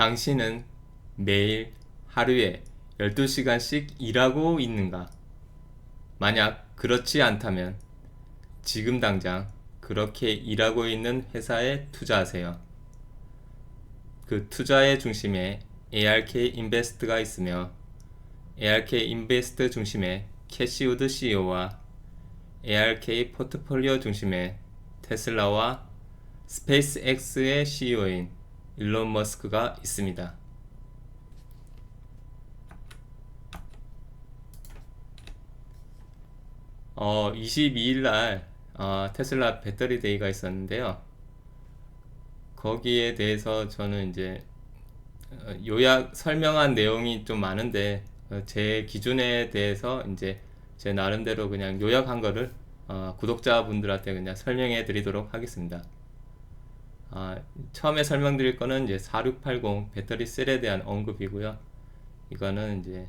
당신은 매일 하루에 12시간씩 일하고 있는가? 만약 그렇지 않다면 지금 당장 그렇게 일하고 있는 회사에 투자하세요. 그 투자의 중심에 ARK 인베스트가 있으며 ARK 인베스트 중심에 캐시우드 CEO와 ARK 포트폴리오 중심에 테슬라와 스페이스X의 CEO인 일론 머스크가 있습니다. 어, 22일 날 어, 테슬라 배터리 데이가 있었는데요. 거기에 대해서 저는 이제 어, 요약 설명한 내용이 좀 많은데 어, 제 기준에 대해서 이제 제 나름대로 그냥 요약한 거를 어, 구독자분들한테 그냥 설명해 드리도록 하겠습니다. 아, 처음에 설명드릴 거는 이제 4680 배터리 셀에 대한 언급이고요. 이거는 이제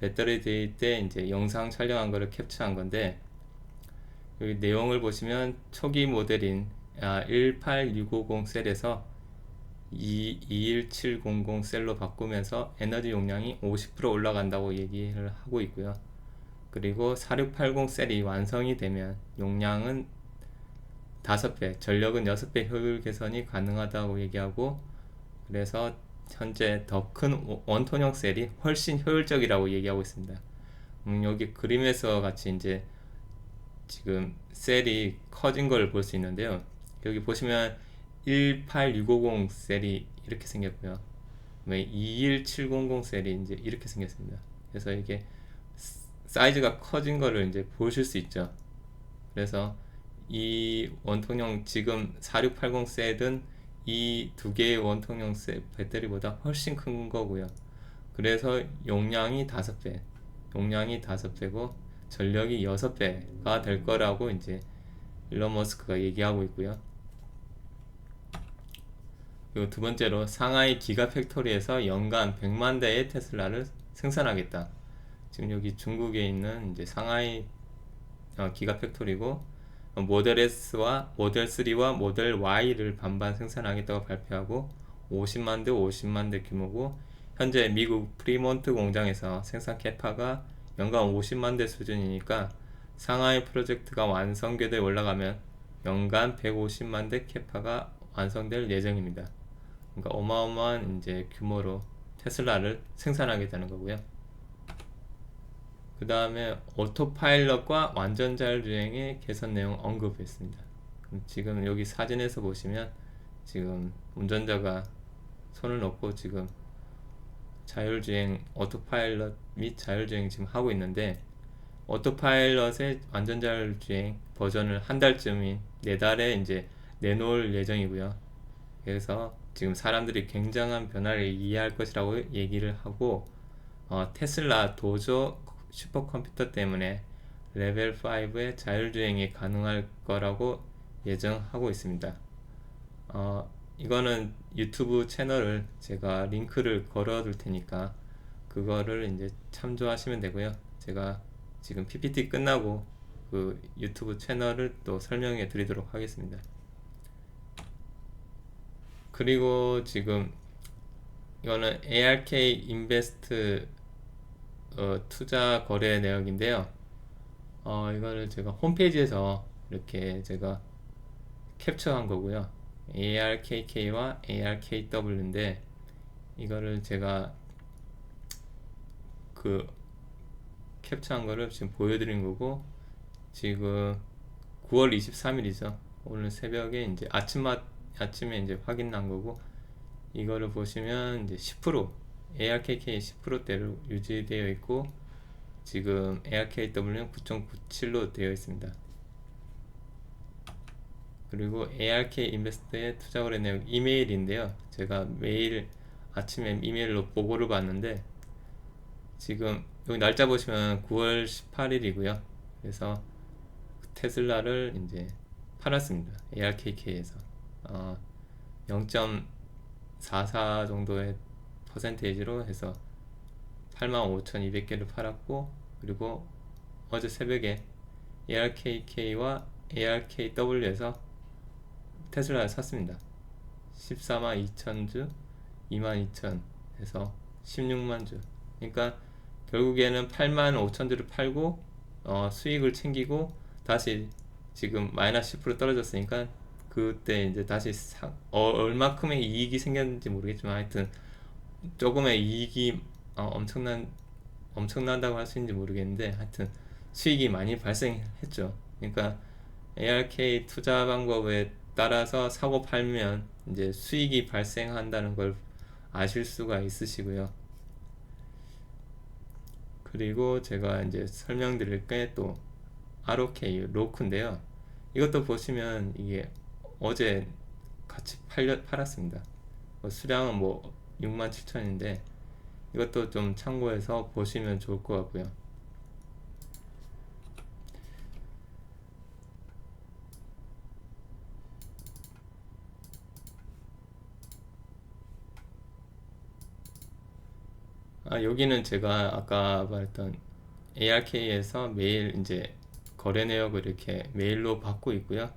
배터리 데이 때 이제 영상 촬영한 거를 캡처한 건데 여기 내용을 보시면 초기 모델인 아, 18650 셀에서 21700 셀로 바꾸면서 에너지 용량이 50% 올라간다고 얘기를 하고 있고요. 그리고 4680 셀이 완성이 되면 용량은 5배, 전력은 6배 효율 개선이 가능하다고 얘기하고 그래서 현재 더 큰 원톤형 셀이 훨씬 효율적이라고 얘기하고 있습니다. 음, 여기 그림에서 같이 이제 지금 셀이 커진 걸 볼 수 있는데요. 여기 보시면 18650 셀이 이렇게 생겼고요. 21700 셀이 이제 이렇게 생겼습니다. 그래서 이게 사이즈가 커진 거를 이제 보실 수 있죠. 그래서 이 원통형 지금 4680 셋은 이두 개의 원통형 셋 배터리보다 훨씬 큰 거고요. 그래서 용량이 5배, 용량이 5배고 전력이 6배가 될 거라고 이제 일론 머스크가 얘기하고 있고요. 그리고 두 번째로 상하이 기가 팩토리에서 연간 100만 대의 테슬라를 생산하겠다. 지금 여기 중국에 있는 이제 상하이 어, 기가 팩토리고 모델 S와 모델 3와 모델 Y를 반반 생산하겠다고 발표하고 50만 대 50만 대 규모고 현재 미국 프리몬트 공장에서 생산 캐파가 연간 50만 대 수준이니까 상하이 프로젝트가 완성궤도에 올라가면 연간 150만 대 캐파가 완성될 예정입니다. 그러니까 어마어마한 이제 규모로 테슬라를 생산하겠다는 거고요. 그 다음에 오토파일럿과 완전 자율주행의 개선 내용 언급했습니다. 지금 여기 사진에서 보시면 지금 운전자가 손을 놓고 지금 자율주행 오토파일럿 및 자율주행 지금 하고 있는데 오토파일럿의 완전 자율주행 버전을 한 달쯤인 내달에 이제 내놓을 예정이고요. 그래서 지금 사람들이 굉장한 변화를 이해할 것이라고 얘기를 하고 어, 테슬라 도저 슈퍼컴퓨터 때문에 레벨 5의 자율주행이 가능할 거라고 예정하고 있습니다. 어, 이거는 유튜브 채널을 제가 링크를 걸어 둘 테니까 그거를 이제 참조하시면 되고요. 제가 지금 PPT 끝나고 그 유튜브 채널을 또 설명해 드리도록 하겠습니다. 그리고 지금 이거는 ARK 인베스트 어, 투자 거래 내역인데요. 어, 이거를 제가 홈페이지에서 이렇게 제가 캡처한 거고요. ARKK와 ARKW인데 이거를 제가 그 캡처한 거를 지금 보여드린 거고 지금 9월 23일이죠. 오늘 새벽에 이제 아침마 아침에 이제 확인 난 거고 이거를 보시면 이제 10% ARKK 10%대로 유지되어 있고 지금 ARKW는 9.97로 되어 있습니다. 그리고 ARK 인베스트의 투자 거래 내용 이메일인데요. 제가 매일 아침에 이메일로 보고를 받는데 지금 여기 날짜 보시면 9월 18일이고요. 그래서 테슬라를 이제 팔았습니다. ARKK에서 어, 0.44 정도의 퍼센테이지로 해서 85,200개를 팔았고 그리고 어제 새벽에 ARKK와 ARKW에서 테슬라를 샀습니다. 14만 2천 주 22,000에서 16만 주. 그러니까 결국에는 8만 5천 주를 팔고 어, 수익을 챙기고 다시 지금 마이너스 10% 떨어졌으니까 그때 이제 다시 사, 어, 얼마큼의 이익이 생겼는지 모르겠지만 하여튼 조금의 이익이 어, 엄청난 엄청난다고 할 수 있는지 모르겠는데 하여튼 수익이 많이 발생했죠. 그러니까 ARK 투자 방법에 따라서 사고 팔면 이제 수익이 발생한다는 걸 아실 수가 있으시고요. 그리고 제가 이제 설명드릴 게 또 ROK 로크인데요. 이것도 보시면 이게 어제 같이 팔려, 팔았습니다. 뭐 수량은 뭐 6만 7천인데 이것도 좀 참고해서 보시면 좋을 것 같고요. 아, 여기는 제가 아까 말했던 ARK에서 매일 이제 거래 내역을 이렇게 메일로 받고 있고요.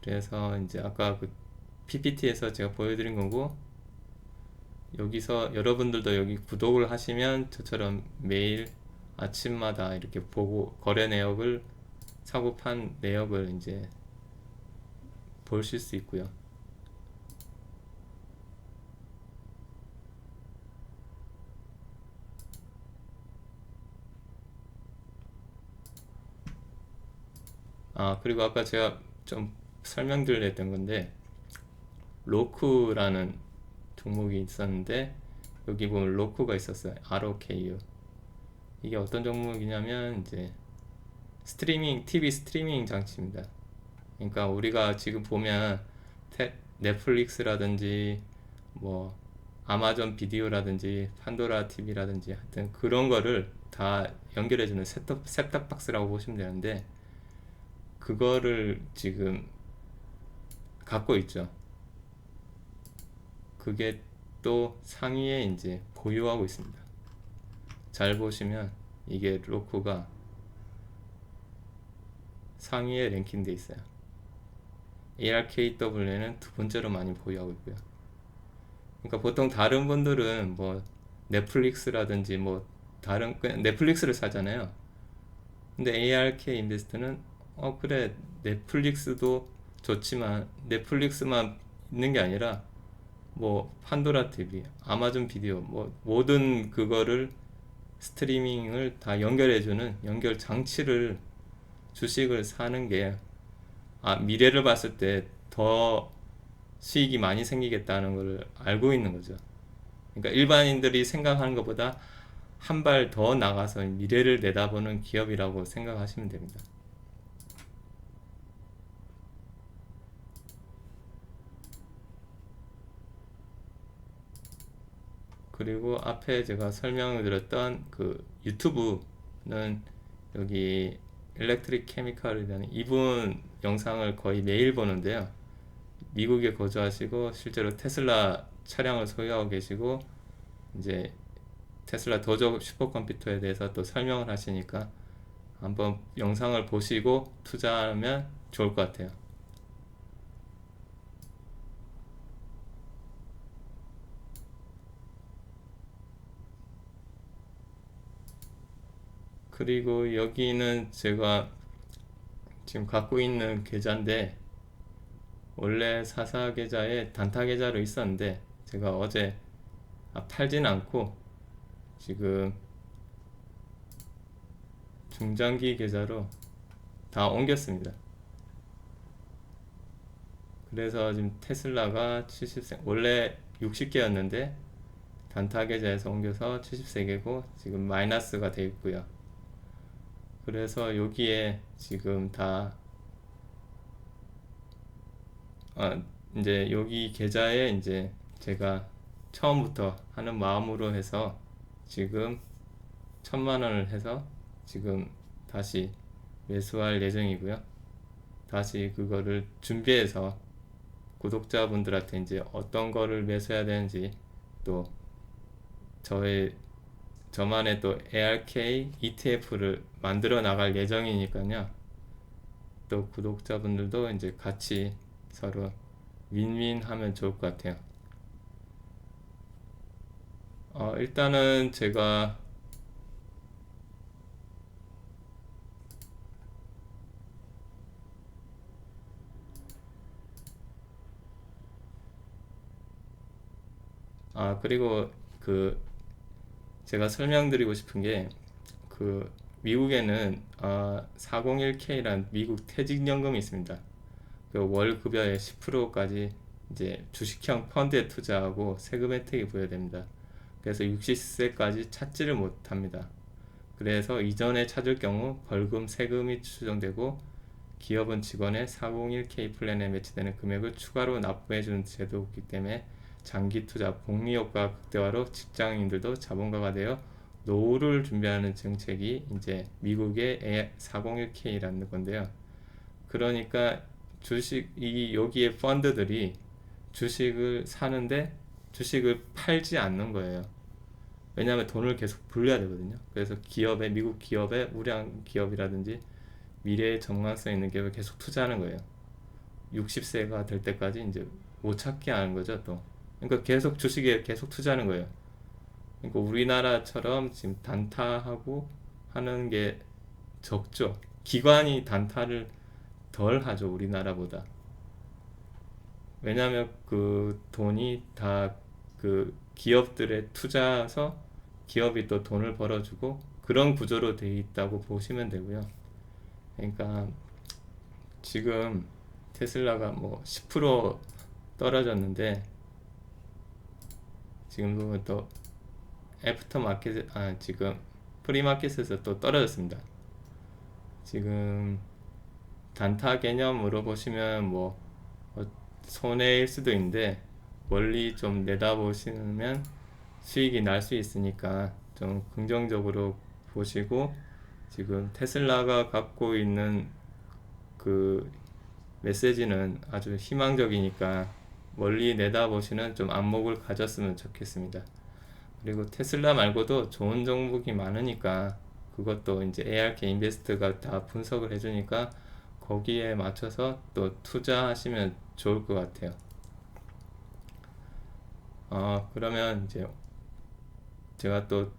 그래서 이제 아까 그 PPT에서 제가 보여드린 거고 여기서 여러분들도 여기 구독을 하시면 저처럼 매일 아침마다 이렇게 보고 거래 내역을 사고 판 내역을 이제 보실 수 있고요. 아, 그리고 아까 제가 좀 설명드렸던 건데, 로크라는 종목이 있었는데, 여기 보면 로크가 있었어요. ROKU. 이게 어떤 종목이냐면, 이제, 스트리밍, TV 스트리밍 장치입니다. 그러니까 우리가 지금 보면, 테, 넷플릭스라든지, 뭐, 아마존 비디오라든지, 판도라 TV라든지, 하여튼 그런 거를 다 연결해주는 셋톱, 셋탑박스라고 보시면 되는데, 그거를 지금 갖고 있죠. 그게 또 상위에 이제 보유하고 있습니다. 잘 보시면 이게 로코가 상위에 랭킹돼 있어요. ARKW는 두 번째로 많이 보유하고 있고요. 그러니까 보통 다른 분들은 뭐 넷플릭스라든지 뭐 다른 넷플릭스를 사잖아요. 근데 ARK 인베스트는 어 그래 넷플릭스도 좋지만 넷플릭스만 있는 게 아니라 뭐 판도라 TV, 아마존 비디오 뭐 모든 그거를 스트리밍을 다 연결해주는 연결 장치를 주식을 사는 게 아, 미래를 봤을 때 더 수익이 많이 생기겠다는 걸 알고 있는 거죠. 그러니까 일반인들이 생각하는 것보다 한 발 더 나가서 미래를 내다보는 기업이라고 생각하시면 됩니다. 그리고 앞에 제가 설명을 드렸던 그 유튜브는 여기 일렉트릭 케미칼이라는 이분 영상을 거의 매일 보는데요. 미국에 거주하시고 실제로 테슬라 차량을 소유하고 계시고 이제 테슬라 도적 슈퍼컴퓨터에 대해서 또 설명을 하시니까 한번 영상을 보시고 투자하면 좋을 것 같아요. 그리고 여기는 제가 지금 갖고 있는 계좌인데 원래 사사 계좌에 단타 계좌로 있었는데 제가 어제 아, 팔진 않고 지금 중장기 계좌로 다 옮겼습니다. 그래서 지금 테슬라가 70세 원래 60개였는데 단타 계좌에서 옮겨서 70세계고 지금 마이너스가 되어 있고요. 그래서 여기에 지금 다 아, 이제 여기 계좌에 이제 제가 처음부터 하는 마음으로 해서 지금 천만 원을 해서 지금 다시 매수할 예정이고요. 다시 그거를 준비해서 구독자분들한테 이제 어떤 거를 매수해야 되는지 또 저의 저만의 또 ARK ETF를 만들어 나갈 예정이니까요. 또 구독자분들도 이제 같이 서로 윈윈 하면 좋을 것 같아요. 어, 일단은 제가 아, 그리고 그 제가 설명드리고 싶은 게 그 미국에는 아, 401k란 미국 퇴직연금이 있습니다. 그 월 급여의 10%까지 이제 주식형 펀드에 투자하고 세금 혜택이 부여됩니다. 그래서 60세까지 찾지를 못합니다. 그래서 이전에 찾을 경우 벌금 세금이 추정되고 기업은 직원의 401k 플랜에 매치되는 금액을 추가로 납부해 주는 제도이기 때문에 장기 투자 복리 효과 극대화로 직장인들도 자본가가 되어 노후를 준비하는 정책이 이제 미국의 401k라는 건데요. 그러니까 주식 이 여기에 펀드들이 주식을 사는데 주식을 팔지 않는 거예요. 왜냐하면 돈을 계속 불려야 되거든요. 그래서 기업에 미국 기업에 우량 기업이라든지 미래에 전망성 있는 기업에 계속 투자하는 거예요. 60세가 될 때까지 이제 못 찾게 하는 거죠, 또. 그러니까 계속 주식에 계속 투자하는 거예요. 그러니까 우리나라처럼 지금 단타하고 하는 게 적죠. 기관이 단타를 덜 하죠, 우리나라보다. 왜냐하면 그 돈이 다 그 기업들에 투자해서 기업이 또 돈을 벌어주고 그런 구조로 돼 있다고 보시면 되고요. 그러니까 지금 테슬라가 뭐 10% 떨어졌는데 지금 보면 또 애프터 마켓 아 지금 프리마켓에서 또 떨어졌습니다. 지금 단타 개념으로 보시면 뭐 어, 손해일 수도 있는데 멀리 좀 내다보시면 수익이 날 수 있으니까 좀 긍정적으로 보시고 지금 테슬라가 갖고 있는 그 메시지는 아주 희망적이니까 멀리 내다보시는 좀 안목을 가졌으면 좋겠습니다. 그리고 테슬라 말고도 좋은 종목이 많으니까 그것도 이제 ARK 인베스트가 다 분석을 해주니까 거기에 맞춰서 또 투자하시면 좋을 것 같아요. 어, 그러면 이제 제가 또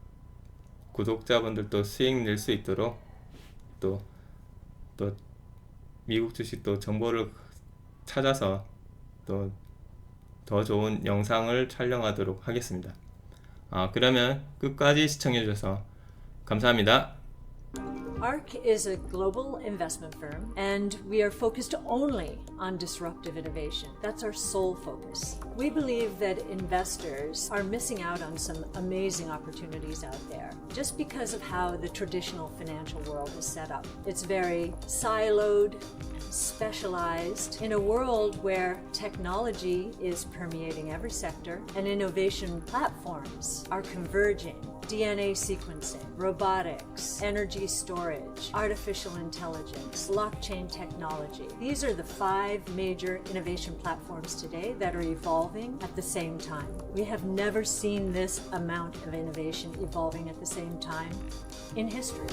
구독자분들도 수익 낼 수 있도록 또, 또 미국 주식 또 정보를 찾아서 또 더 좋은 영상을 촬영하도록 하겠습니다. 아, 그러면 끝까지 시청해 주셔서 감사합니다. ARC is a global investment firm, and we are focused only on disruptive innovation. That's our sole focus. We believe that investors are missing out on some amazing opportunities out there just because of how the traditional financial world is set up. It's very siloed, specialized in a world where technology is permeating every sector and innovation platforms are converging. DNA sequencing, robotics, energy storage, artificial intelligence, blockchain technology. These are the five major innovation platforms today that are evolving at the same time. We have never seen this amount of innovation evolving at the same time in history.